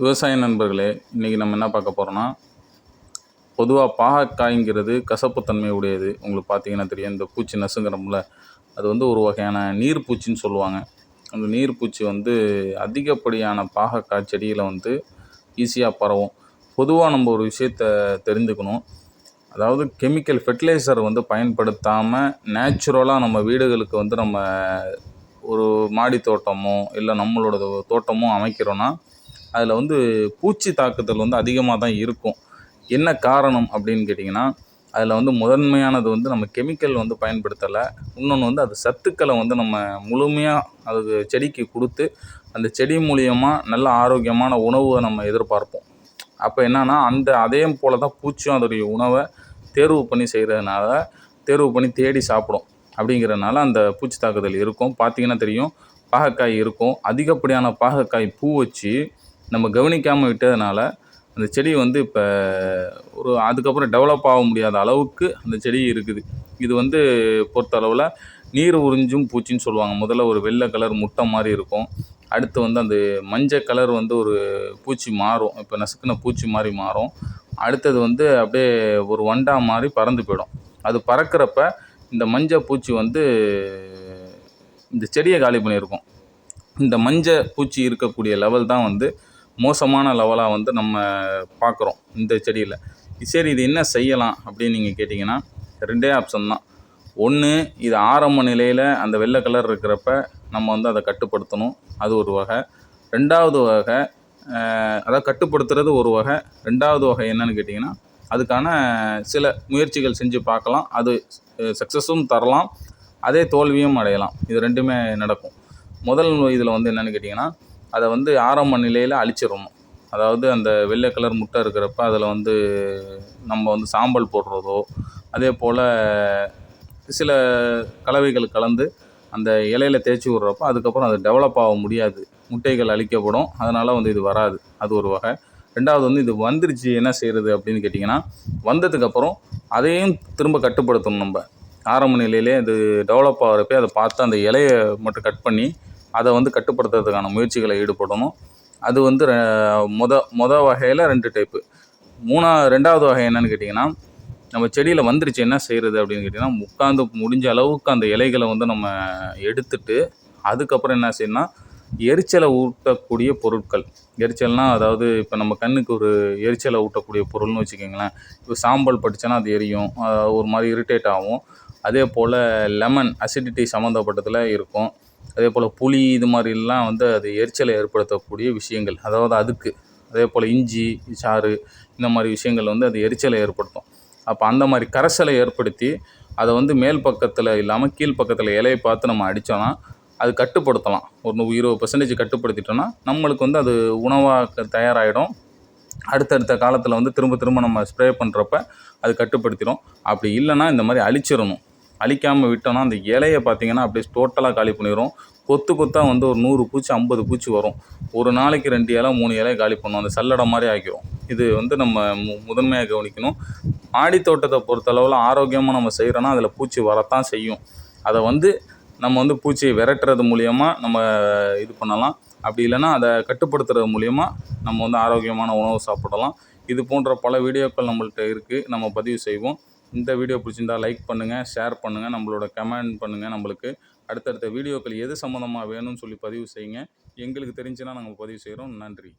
விவசாய நண்பர்களே இன்றைக்கி நம்ம என்ன பார்க்க போகிறோன்னா பொதுவாக பாகற்காய்ங்கிறது கசப்புத்தன்மை உடையது. உங்களுக்கு பார்த்தீங்கன்னா தெரியும் இந்த பூச்சி நசுங்கிறோம்ல அது வந்து ஒரு வகையான நீர் பூச்சின்னு சொல்லுவாங்க. அந்த நீர் பூச்சி வந்து அதிகப்படியான பாகக்காய் செடியில் வந்து ஈஸியாக பரவும். பொதுவாக நம்ம ஒரு விஷயத்த தெரிஞ்சுக்கணும். அதாவது கெமிக்கல் ஃபெர்டிலைசர் வந்து பயன்படுத்தாமல் நேச்சுரலாக நம்ம வீடுகளுக்கு வந்து நம்ம ஒரு மாடி தோட்டமோ இல்லை நம்மளோட தோட்டமோ அமைக்கிறோன்னா அதில் வந்து பூச்சி தாக்குதல் வந்து அதிகமாக தான் இருக்கும். என்ன காரணம் அப்படின்னு கேட்டிங்கன்னா அதில் வந்து முதன்மையானது வந்து நம்ம கெமிக்கல் வந்து பயன்படுத்தலை. இன்னொன்று வந்து அது சத்துக்களை வந்து நம்ம முழுமையாக அதுக்கு செடிக்கு கொடுத்து அந்த செடி மூலியமாக நல்ல ஆரோக்கியமான உணவை நம்ம எதிர்பார்ப்போம். அப்போ என்னன்னா அந்த அதே போல் தான் பூச்சியும் அதோடைய உணவை தேர்வு பண்ணி செய்கிறதுனால தேர்வு பண்ணி தேடி சாப்பிடும். அப்படிங்கிறனால அந்த பூச்சி தாக்குதல் இருக்கும். பார்த்தீங்கன்னா தெரியும் பாகக்காய் இருக்கும். அதிகப்படியான பாகக்காய் பூ வச்சு நம்ம கவனிக்காமல் விட்டதுனால அந்த செடி வந்து இப்போ ஒரு அதுக்கப்புறம் டெவலப் ஆக முடியாத அளவுக்கு அந்த செடி இருக்குது. இது வந்து பொறுத்தளவில் நீர் உறிஞ்சும் பூச்சின்னு சொல்லுவாங்க. முதல்ல ஒரு வெள்ளை கலர் முட்டை மாதிரி இருக்கும். அடுத்து வந்து அந்த மஞ்சள் கலர் வந்து ஒரு பூச்சி மாறும். இப்போ நசுக்குன பூச்சி மாதிரி மாறும். அடுத்தது வந்து அப்படியே ஒரு வண்டா மாதிரி பறந்து போயிடும். அது பறக்கிறப்ப இந்த மஞ்சள் பூச்சி வந்து இந்த செடியை காலி பண்ணியிருக்கோம். இந்த மஞ்சள் பூச்சி இருக்கக்கூடிய லெவல் தான் வந்து மோசமான லெவலாக வந்து நம்ம பார்க்குறோம் இந்த செடியில். சரி இது என்ன செய்யலாம் அப்படின்னு நீங்கள் கேட்டிங்கன்னா ரெண்டே ஆப்ஷன் தான். ஒன்று இது ஆரம்ப நிலையில் அந்த வெள்ளை கலர் இருக்கிறப்ப நம்ம வந்து அதை கட்டுப்படுத்தணும். அது ஒரு வகை. ரெண்டாவது வகை அதை கட்டுப்படுத்துறது ஒரு வகை. ரெண்டாவது வகை என்னன்னு கேட்டிங்கன்னா அதுக்கான சில முயற்சிகள் செஞ்சு பார்க்கலாம். அது சக்ஸஸும் தரலாம். அதே தோல்வியும் அடையலாம். இது ரெண்டுமே நடக்கும். முதல் இதில் வந்து என்னென்னு கேட்டிங்கன்னா அதை வந்து ஆரம்ப நிலையில் அழிச்சிடணும். அதாவது அந்த வெள்ளை கலர் முட்டை இருக்கிறப்ப அதில் வந்து நம்ம வந்து சாம்பல் போடுறதோ அதே போல் சில கலவைகள் கலந்து அந்த இலையில தேய்ச்சி விட்றப்போ அதுக்கப்புறம் அது டெவலப் ஆக முடியாது. முட்டைகள் அழிக்கப்படும். அதனால் வந்து இது வராது. அது ஒரு வகை. ரெண்டாவது வந்து இது வந்துருச்சு என்ன செய்கிறது அப்படின்னு கேட்டிங்கன்னா வந்ததுக்கப்புறம் அதையும் திரும்ப கட்டுப்படுத்தணும் நம்ம. ஆரம்ப நிலையிலே அது டெவலப் ஆகிறப்ப அதை பார்த்து அந்த இலையை மட்டும் கட் பண்ணி அதை வந்து கட்டுப்படுத்துறதுக்கான முயற்சிகளை ஈடுபடணும். அது வந்து மொத மொத வகையில் ரெண்டு டைப்பு மூணா ரெண்டாவது வகை என்னென்னு கேட்டிங்கன்னா நம்ம செடியில் வந்துருச்சு என்ன செய்கிறது அப்படின்னு கேட்டிங்கன்னா உட்காந்து முடிஞ்ச அளவுக்கு அந்த இலைகளை வந்து நம்ம எடுத்துட்டு அதுக்கப்புறம் என்ன செய்யணும்னா எரிச்சலை ஊட்டக்கூடிய பொருட்கள். எரிச்சல்னால் அதாவது இப்போ நம்ம கண்ணுக்கு ஒரு எரிச்சலை ஊட்டக்கூடிய பொருள்னு வச்சுக்கோங்களேன். இப்போ சாம்பல் பட்டுச்சுன்னா அது எரியும். ஒரு மாதிரி இரிட்டேட் ஆகும். அதே போல் லெமன் அசிடிட்டி சம்மந்தப்பட்டதில் இருக்கும். அதே போல் புளி இது மாதிரிலாம் வந்து அது எரிச்சலை ஏற்படுத்தக்கூடிய விஷயங்கள். அதாவது அதுக்கு. அதே போல் இஞ்சி சாறு இந்த மாதிரி விஷயங்கள் வந்து அது எரிச்சலை ஏற்படுத்தும். அப்போ அந்த மாதிரி கரைசலை ஏற்படுத்தி அதை வந்து மேல் பக்கத்தில் இல்லாமல் கீழ் பக்கத்தில் இலையை பார்த்து நம்ம அடித்தோன்னா அது கட்டுப்படுத்தலாம். ஒரு இருபது பர்சன்டேஜ் கட்டுப்படுத்திட்டோன்னா நம்மளுக்கு வந்து அது உணவாக தயாராகிடும் அடுத்தடுத்த காலத்தில் வந்து திரும்ப திரும்ப நம்ம ஸ்ப்ரே பண்ணுறப்ப அது கட்டுப்படுத்திடும். அப்படி இல்லைன்னா இந்த மாதிரி அழிச்சிடணும். அழிக்காமல் விட்டோம்னா அந்த இலையை பார்த்திங்கன்னா அப்படியே டோட்டலாக காலி பண்ணிடும் கொத்து கொத்தாக வந்து ஒரு நூறு பூச்சி ஐம்பது பூச்சி வரும். ஒரு நாளைக்கு ரெண்டு இலை மூணு இலையை காலி பண்ணும். அந்த சல்லடை மாதிரி ஆக்கிரும் இது வந்து நம்ம மு முதன்மையாக கவனிக்கணும். மாடித்தோட்டத்தை பொறுத்தளவில் ஆரோக்கியமாக நம்ம செய்கிறோன்னா அதில் பூச்சி வரத்தான் செய்யும். அதை வந்து நம்ம வந்து பூச்சியை விரட்டுறது மூலியமாக நம்ம இது பண்ணலாம். அப்படி இல்லைன்னா அதை கட்டுப்படுத்துறது மூலியமாக நம்ம வந்து ஆரோக்கியமான உணவு சாப்பிடலாம். இது போன்ற பல வீடியோக்கள் நம்மள்கிட்ட இருக்குது நம்ம பதிவு செய்வோம். இந்த வீடியோ பிடிச்சிருந்தா லைக் பண்ணுங்கள் ஷேர் பண்ணுங்கள் நம்மளோட கமெண்ட் பண்ணுங்கள் நம்மளுக்கு அடுத்தடுத்த வீடியோக்கள் எது சம்மந்தமாக வேணும்னு சொல்லி பதிவு செய்யுங்க. எங்களுக்கு தெரிஞ்சுன்னா நாங்கள் பதிவு செய்கிறோம் நன்றி.